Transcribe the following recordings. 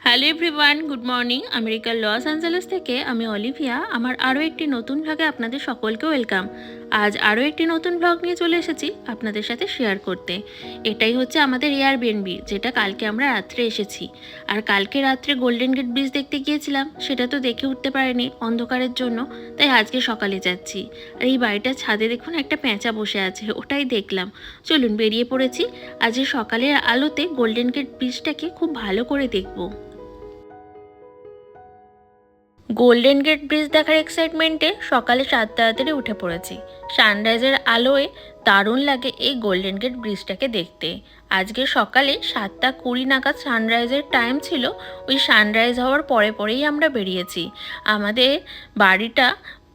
Hello everyone good morning আমেরিকার Los Angeles থেকে আমি অলিভিয়া, আমার আরও একটি নতুন ভাগে আপনাদের সকলকে ওয়েলকাম আজ আরও একটি নতুন ভ্লগ নিয়ে চলে এসেছি আপনাদের সাথে শেয়ার করতে। এটাই হচ্ছে আমাদের এয়ার এয়ারবিএনবি যেটা কালকে আমরা রাত্রে এসেছি। আর কালকে রাত্রে গোল্ডেন গেট ব্রিজ দেখতে গিয়েছিলাম, সেটা তো দেখে উঠতে পারেনি অন্ধকারের জন্য, তাই আজকে সকালে যাচ্ছি। আর এই বাড়িটার ছাদে দেখুন একটা প্যাঁচা বসে আছে, ওটাই দেখলাম। চলুন বেরিয়ে পড়েছি আজকে সকালের আলোতে গোল্ডেন গেট ব্রিজটাকে খুব ভালো করে দেখব। গোল্ডেন গেট ব্রিজ দেখার এক্সাইটমেন্টে সকালে সাত তাড়াতাড়ি উঠে পড়েছি। সানরাইজের আলোয় দারুণ লাগে এই গোল্ডেন গেট ব্রিজটাকে দেখতে। আজকে সকালে সাতটা কুড়ি নাগাদ সানরাইজের টাইম ছিল, ওই সানরাইজ হওয়ার পরে পরেই আমরা বেরিয়েছি। আমাদের বাড়িটা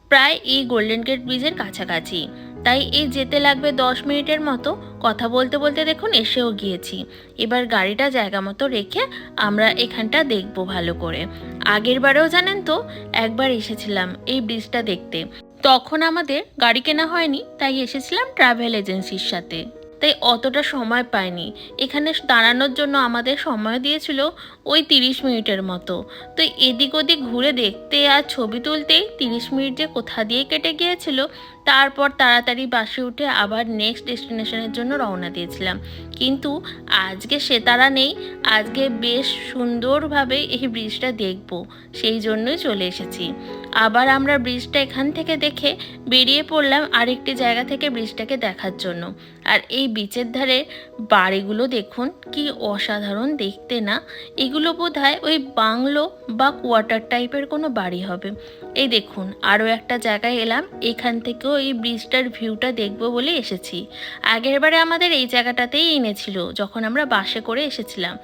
প্রায় এই গোল্ডেন গেট ব্রিজের কাছাকাছি। তাই এই যেতে লাগবে দশ মিনিটের মতো। কথা বলতে বলতে দেখুন এসেও গিয়েছি। এবার গাড়িটা জায়গা মতো রেখে আমরা এখানটা দেখব ভালো করে। আগের বারেও জানেন তো, একবার এসেছিলাম এই ব্রিজটা দেখতে। তখন আমাদের গাড়ি কেনা হয়নি, তাই এসেছিলাম ট্রাভেল এজেন্সির সাথে। তাই অতটা সময় পাইনি। এখানে দাঁড়ানোর জন্য আমাদের সময় দিয়েছিল ওই তিরিশ মিনিটের মতো। তো এদিক ওদিক ঘুরে দেখতে আর ছবি তুলতেই তিরিশ মিনিট যে কোথা দিয়ে কেটে গিয়েছিল তারপর তাড়াতাড়ি বাসে উঠে আবার নেক্সট ডেস্টিনেশনের জন্য রওনা দিয়েছিলাম। কিন্তু আজকে সে তারা নেই, আজকে বেশ সুন্দরভাবে এই ব্রিজটা দেখব, সেই জন্যই চলে এসেছি। আবার আমরা ব্রিজটা এখান থেকে দেখে বেরিয়ে পড়লাম আরেকটি জায়গা থেকে ব্রিজটাকে দেখার জন্য। আর এই বিচের ধারে বাড়িগুলো দেখুন, কি অসাধারণ দেখতে না? এগুলো বোধ ওই বাংলো বা কোয়ার্টার টাইপের কোনো বাড়ি হবে। এই দেখুন, আরও একটা জায়গায় এলাম, এখান থেকেও এই ব্রিজটার ভিউটা দেখব বলে এসেছি। আগের বারে আমাদের এই জায়গাটাতেই এনেছিল, যখন আমরা বাসে করে এসেছিলাম।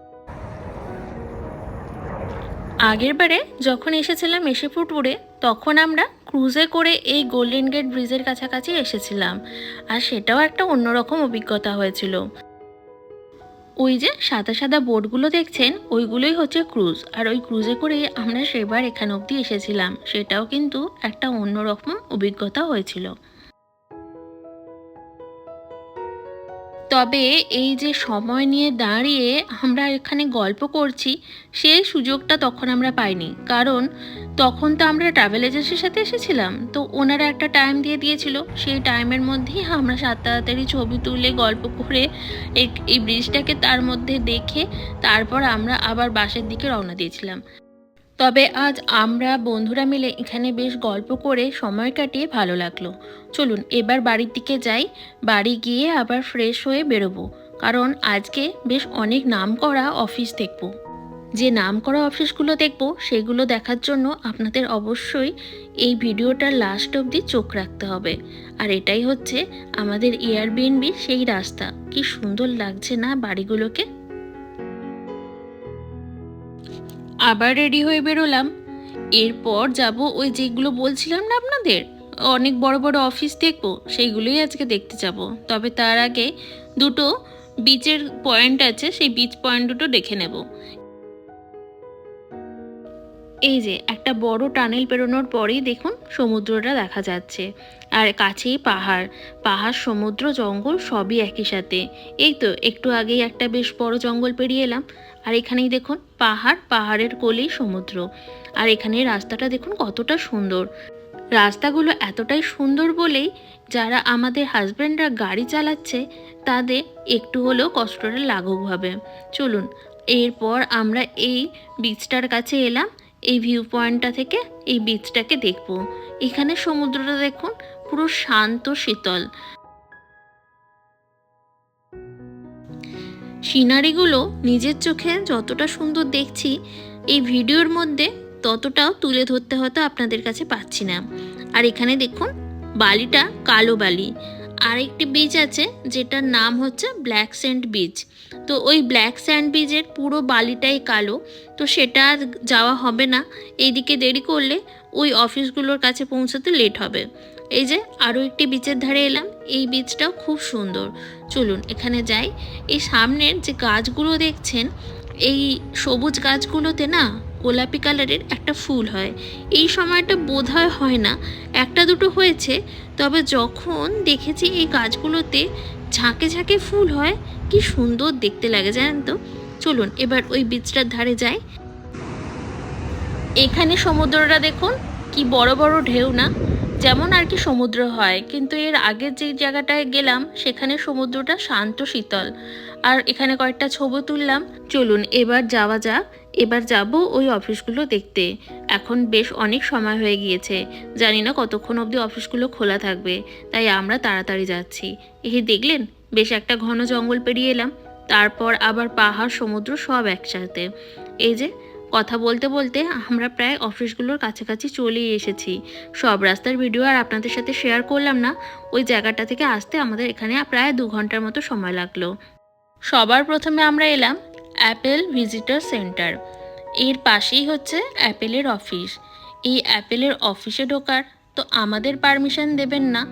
আগের বারে যখন এসেছিলাম এসেপুরপুরে তখন আমরা ক্রুজে করে এই গোল্ডেন গেট ব্রিজের কাছাকাছি এসেছিলাম। আর সেটাও একটা অন্যরকম অভিজ্ঞতা হয়েছিল। ওই যে সাদা সাদা বোটগুলো দেখছেন, ওইগুলোই হচ্ছে ক্রুজ আর ওই ক্রুজে করে আমরা সেবার এখান অবধি এসেছিলাম। সেটাও কিন্তু একটা অন্যরকম অভিজ্ঞতা হয়েছিল। তবে এই যে সময় নিয়ে দাঁড়িয়ে আমরা এখানে গল্প করছি, সেই সুযোগটা তখন আমরা পাইনি। কারণ তখন তো আমরা ট্রাভেল এজেন্সির সাথে এসেছিলাম। তো ওনারা একটা টাইম দিয়ে দিয়েছিল। সেই টাইমের মধ্যেই আমরা সাত তাড়াতাড়ি ছবি তুলে, গল্প করে এই- ব্রিজটাকে তার মধ্যে দেখে তারপর আমরা আবার বাসের দিকে রওনা দিয়েছিলাম। তবে আজ আমরা বন্ধুরা মিলে এখানে বেশ গল্প করে সময় কাটিয়ে ভালো লাগল। চলুন এবার বাড়ির দিকে যাই, বাড়ি গিয়ে আবার ফ্রেশ হয়ে বেরোবো, কারণ আজকে বেশ অনেক নাম করা অফিস দেখব। যে নাম করা অফিসগুলো দেখব, সেগুলো দেখার জন্য আপনাদের অবশ্যই এই ভিডিওটার লাস্ট অবধি চোখ রাখতে হবে। আর এটাই হচ্ছে আমাদের এয়ারবিএনবি সেই রাস্তা। কি সুন্দর লাগছে না বাড়িগুলোকে? আবার রেডি হয়ে বেরোলাম। এরপর যাব ওই যেগুলো বলছিলাম না আপনাদের? অনেক বড় বড় অফিস দেখব, সেইগুলোই আজকে দেখতে যাব। তবে তার আগে দুটো বিচের পয়েন্ট আছে, সেই বিচ পয়েন্ট দুটো দেখে নেব। এই যে, একটা বড় টানেল পেরোনোর পরেই দেখুন সমুদ্রটা দেখা যাচ্ছে। আর কাছেই পাহাড়। পাহাড়, সমুদ্র, জঙ্গল সবই একই সাথে। এই তো, একটু আগেই একটা বেশ বড় জঙ্গল পেরিয়ে এলাম। আর এখানেই দেখুন পাহাড়, পাহাড়ের কোলেই সমুদ্র। আর এখানে রাস্তাটা দেখুন কতটা সুন্দর। রাস্তাগুলো এতটাই সুন্দর বলেই যারা আমাদের হাজব্যান্ডরা গাড়ি চালাচ্ছে, তাদের একটু হলেও কষ্টটা লাঘব হবে। চলুন, এরপর আমরা এই বিচটার কাছে এলাম। এই ভিউ পয়েন্টটা থেকে এই বিচটাকে দেখব। এখানে সমুদ্রটা দেখুন, পুরো শান্ত, শীতল। সিনারিগুলো নিজের চোখে যতটা সুন্দর দেখছি, এই ভিডিওর মধ্যে ততটাও তুলে ধরতে হয়তো আপনাদের কাছে পাচ্ছি না। আর এখানে দেখুন, বালিটা কালো বালি। আর একটি বিচ আছে, যেটার নাম হচ্ছে ব্ল্যাক স্যান্ড বিচ তো ওই ব্ল্যাক স্যান্ড বিচের পুরো বালিটাই কালো, তো সেটা আর যাওয়া হবে না। এইদিকে দেরি করলে ওই অফিসগুলোর কাছে পৌঁছাতে লেট হবে। এই যে আরও একটি বিচের ধারে এলাম, এই বিচটাও খুব সুন্দর। চলুন এখানে যাই। এই সামনের যে গাছগুলো দেখছেন, এই সবুজ গাছগুলোতে না গোলাপি কালারের একটা ফুল হয়। এই সময়টা বোধ হয় না। একটা দুটো হয়েছে, তবে যখন দেখেছি এই গাছগুলোতে ঝাঁকে ঝাঁকে ফুল হয়, কি সুন্দর দেখতে লাগে, জানেন তো? চলুন, এবার ওই বীজটার ধারে যাই। এখানে সমুদ্রটা দেখুন, কি বড় বড় ঢেউ না? যেমন আর কি সমুদ্র হয়, কিন্তু এর আগের যে জায়গাটায় গেলাম, সেখানে সমুদ্রটা শান্ত শীতল। আর এখানে কয়েকটা ছবি তুললাম। চলুন, এবার যাওয়া যাক। এবার যাব ওই অফিসগুলো দেখতে। এখন বেশ অনেক সময় হয়ে গিয়েছে। জানি না কতক্ষণ অবধি অফিসগুলো খোলা থাকবে, তাই আমরা তাড়াতাড়ি যাচ্ছি। এই দেখলেন, বেশ একটা ঘন জঙ্গল পেরিয়ে এলাম, তারপর আবার পাহাড়, সমুদ্র সব একসাথে। এই যে, কথা বলতে বলতে আমরা প্রায় অফিসগুলোর কাছাকাছি চলেই এসেছি। সব রাস্তার ভিডিও আর আপনাদের সাথে শেয়ার করলাম না, ওই জায়গাটা থেকে আসতে আমাদের এখানে প্রায় দু ঘণ্টার মতো সময় লাগল। সবার প্রথমে আমরা এলাম অ্যাপেল ভিজিটার সেন্টার। এর পাশেই হচ্ছে অ্যাপেলের অফিস। এই অ্যাপেলের অফিসে ঢোকার তো আমাদের পারমিশন দেবেন না।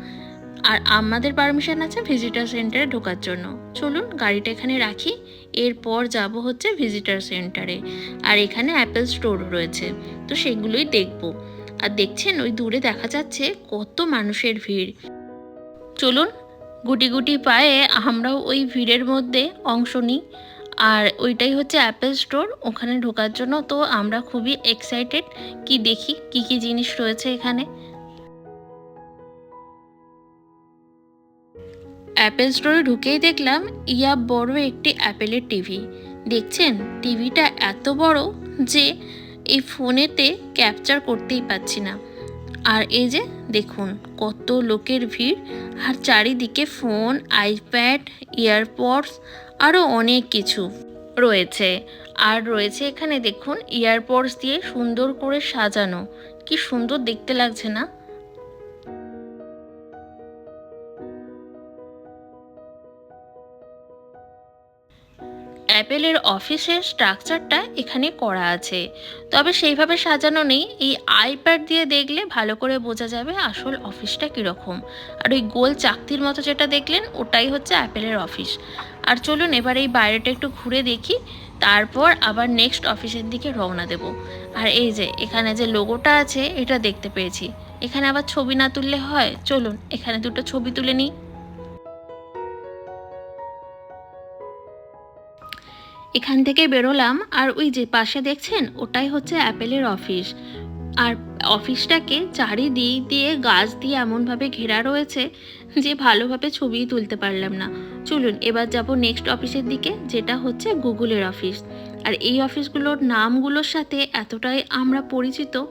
আর আমাদের পারমিশন আছে ভিজিটার সেন্টারে ঢোকার জন্য। চলুন গাড়িটা এখানে রাখি। এরপর যাব হচ্ছে ভিজিটার সেন্টারে। আর এখানে অ্যাপেল স্টোর রয়েছে। তো সেগুলোই দেখব। আর দেখছেন ওই দূরে দেখা যাচ্ছে কত মানুষের ভিড়। চলুন গুটি গুটি পায়ে আমরাও ওই ভিড়ের মধ্যে অংশ নিই। আর ওইটাই হচ্ছে অ্যাপেল স্টোর ওখানে ঢোকার জন্য তো আমরা খুবই এক্সাইটেড কি দেখি, কি কি জিনিস রয়েছে এখানে? অ্যাপেল স্টোরে ঢুকেই দেখলাম, ইয়া বড় একটি অ্যাপেলের টিভি দেখছেন? টিভিটা এত বড় যে এই ফোনেতে ক্যাপচার করতেই পাচ্ছি না। আর এই যে, দেখুন, কত লোকের ভিড়। আর চারিদিকে ফোন আইপ্যাড ইয়ারপডস আরও অনেক কিছু রয়েছে। আর রয়েছে এখানে দেখুন ইয়ারপডস দিয়ে সুন্দর করে সাজানো। কি সুন্দর দেখতে লাগছে না? অ্যাপেলের অফিসের স্ট্রাকচারটা এখানে করা আছে। তবে সেইভাবে সাজানো নেই। এই আইপ্যাড দিয়ে দেখলে ভালো করে বোঝা যাবে আসল অফিসটা কীরকম। আর ওই গোল চাকতির মতো যেটা দেখলেন, ওটাই হচ্ছে অ্যাপেলের অফিস। আর চলুন এবার এই বাইরেটা একটু ঘুরে দেখি, তারপর আবার নেক্সট অফিসের দিকে রওনা দেব। আর এই যে, এখানে যে লোগোটা আছে, এটা দেখতে পেয়েছি। এখানে আবার ছবি না তুললে হয়? চলুন, এখানে দুটো ছবি তুলে নিই। এখান থেকে বেরোলাম, আর ওই যে পাশে দেখছেন, ওটাই হচ্ছে অ্যাপেলের অফিস আর অফিসটাকে চারিদিক দিয়ে, গাছ দিয়ে এমনভাবে ঘেরা রয়েছে যে ভালোভাবে ছবি তুলতে পারলাম না। চলুন, এবার যাব নেক্সট অফিসের দিকে, যেটা হচ্ছে গুগলের অফিস আর এই অফিসগুলোর নামগুলোর সাথে এতটাই আমরা পরিচিত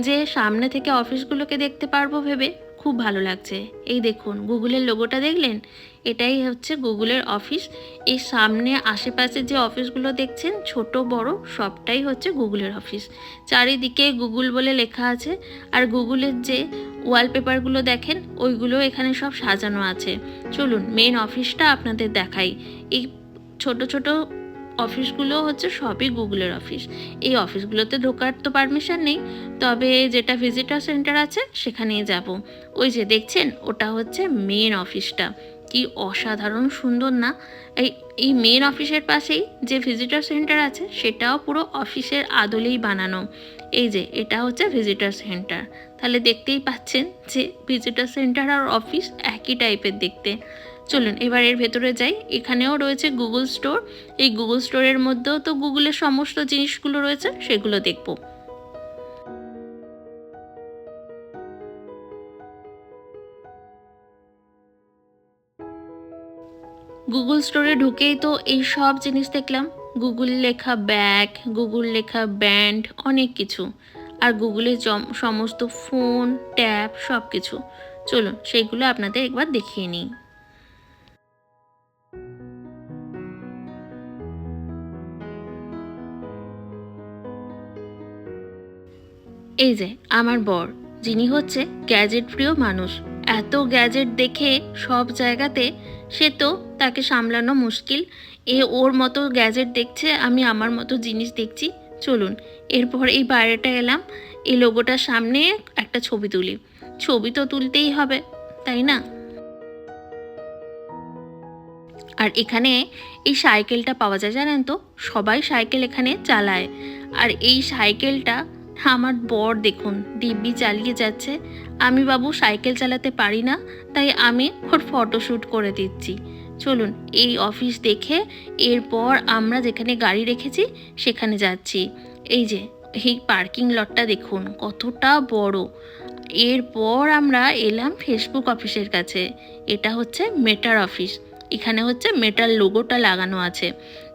যে সামনে থেকে অফিসগুলোকে দেখতে পারব ভেবে। খুব ভালো লাগছে। এই দেখুন, গুগলের লোগোটা দেখলেন? এটাই হচ্ছে গুগলের অফিস এই সামনে আশেপাশে যে অফিসগুলো দেখছেন, ছোট, বড়, সবটাই হচ্ছে গুগলের অফিস চারিদিকে গুগল বলে লেখা আছে। আর গুগলের যে ওয়ালপেপারগুলো দেখেন, ওইগুলো এখানে সব সাজানো আছে। চলুন মেন অফিসটা আপনাদের দেখাই। এই ছোট ছোট অফিসগুলো হচ্ছে সবই গুগলের অফিস। এই অফিসগুলোতে ঢোকার তো পারমিশন নেই, তবে যেটা ভিজিটার সেন্টার আছে সেখানেই যাব। ওই যে দেখছেন, ওটা হচ্ছে মেন অফিসটা কি অসাধারণ সুন্দর না? এই এই মেন অফিসের পাশেই যে ভিজিটার সেন্টার আছে, সেটাও পুরো অফিসের আদলেই বানানো। এই যে, এটা হচ্ছে ভিজিটার সেন্টার তাহলে দেখতেই পাচ্ছেন যে ভিজিটার সেন্টার আর অফিস একই টাইপের দেখতে। চলুন, এবার এর ভেতরে যাই। এখানেও রয়েছে গুগল স্টোর এই গুগল স্টোরের মধ্যেও তো গুগলের সমস্ত জিনিসগুলো রয়েছে, সেগুলো দেখব। গুগল স্টোরে ঢুকেই তো এই সব জিনিস দেখলাম। গুগল লেখা ব্যাগ গুগল লেখা ব্যান্ড, অনেক কিছু। আর গুগলের সমস্ত ফোন, ট্যাব সব কিছু চলুন, সেইগুলো আপনাদের একবার দেখিয়ে নিই। এই যে, আমার বর, যিনি হচ্ছে গ্যাজেট প্রিয় মানুষ। এত গ্যাজেট দেখে সব জায়গাতে সে তো তাকে সামলানো মুশকিল। এ ওর মতো গ্যাজেট দেখছে, আমি আমার মতো জিনিস দেখছি। চলুন, এরপর এই বাইরেটা এলাম, এই লোগোটার সামনে একটা ছবি তুলি। ছবি তো তুলতেই হবে, তাই না? আর এখানে এই সাইকেলটা পাওয়া যায়, জানেন তো? সবাই সাইকেল এখানে চালায়। আর এই সাইকেলটা আমার বর দেখুন, দিব্যি চালিয়ে যাচ্ছে। আমি বাবু সাইকেল চালাতে পারি না, তাই আমি ওর ফটোশ্যুট করে দিচ্ছি। চলুন, এই অফিস দেখে এরপর আমরা যেখানে গাড়ি রেখেছি, সেখানে যাচ্ছি। এই যে, এই পার্কিং লটটা দেখুন, কতটা বড়। এরপর আমরা এলাম ফেসবুক অফিসের কাছে। এটা হচ্ছে মেটার অফিস। এখানে হচ্ছে মেটার লোগোটা লাগানো আছে।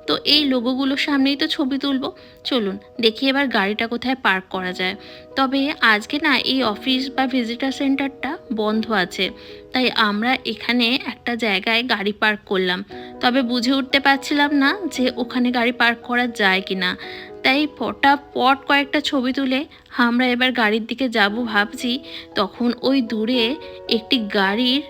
তো এই লোগোগুলোর সামনেই তো ছবি তুলবো। চলুন, দেখি এবার গাড়িটা কোথায় পার্ক করা যায়। তবে আজকে না এই অফিস বা ভিজিটার সেন্টারটা বন্ধ আছে। তাই আমরা এখানে একটা জায়গায় গাড়ি পার্ক করলাম। তবে বুঝে উঠতে পারছিলাম না যে ওখানে গাড়ি পার্ক করা যায় কি না তাই পটাপট কয়েকটা ছবি তুলে আমরা এবার গাড়ির দিকে যাব ভাবছি। তখন ওই দূরে একটি গাড়ির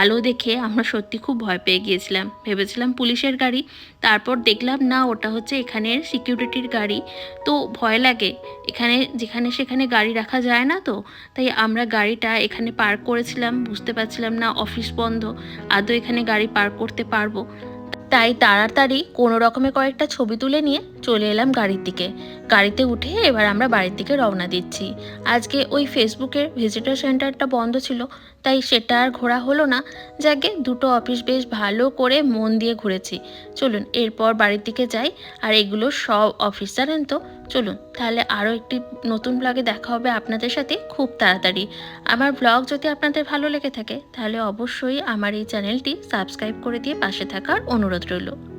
আলো দেখে আমরা সত্যি খুব ভয় পেয়ে গিয়েছিলাম। ভেবেছিলাম পুলিশের গাড়ি, তারপর দেখলাম না, ওটা হচ্ছে এখানের সিকিউরিটির গাড়ি। তো ভয় লাগে, এখানে যেখানে সেখানে গাড়ি রাখা যায় না তো? তাই আমরা গাড়িটা এখানে পার্ক করেছিলাম, বুঝতে পারছিলাম না, অফিস বন্ধ, আদৌ এখানে গাড়ি পার্ক করতে পারব? তাই তাড়াতাড়ি কোনো রকমে কয়েকটা ছবি তুলে নিয়ে চলে এলাম গাড়ির দিকে। গাড়িতে উঠে এবার আমরা বাড়ির দিকে রওনা দিচ্ছি। আজকে ওই ফেসবুকের ভিজিটার সেন্টারটা বন্ধ ছিল তাই সেটা আর ঘোরা হলো না। যাকে দুটো অফিস বেশ ভালো করে মন দিয়ে ঘুরেছি। চলুন, এরপর বাড়ির দিকে যাই। আর এগুলো সব অফিস জানেন তো? চলুন, তাহলে আরও একটি নতুন ব্লগে দেখা হবে আপনাদের সাথে খুব তাড়াতাড়ি। আমার ব্লগ যদি আপনাদের ভালো লেগে থাকে, তাহলে অবশ্যই আমার এই চ্যানেলটি সাবস্ক্রাইব করে দিয়ে পাশে থাকার অনুরোধ রইল।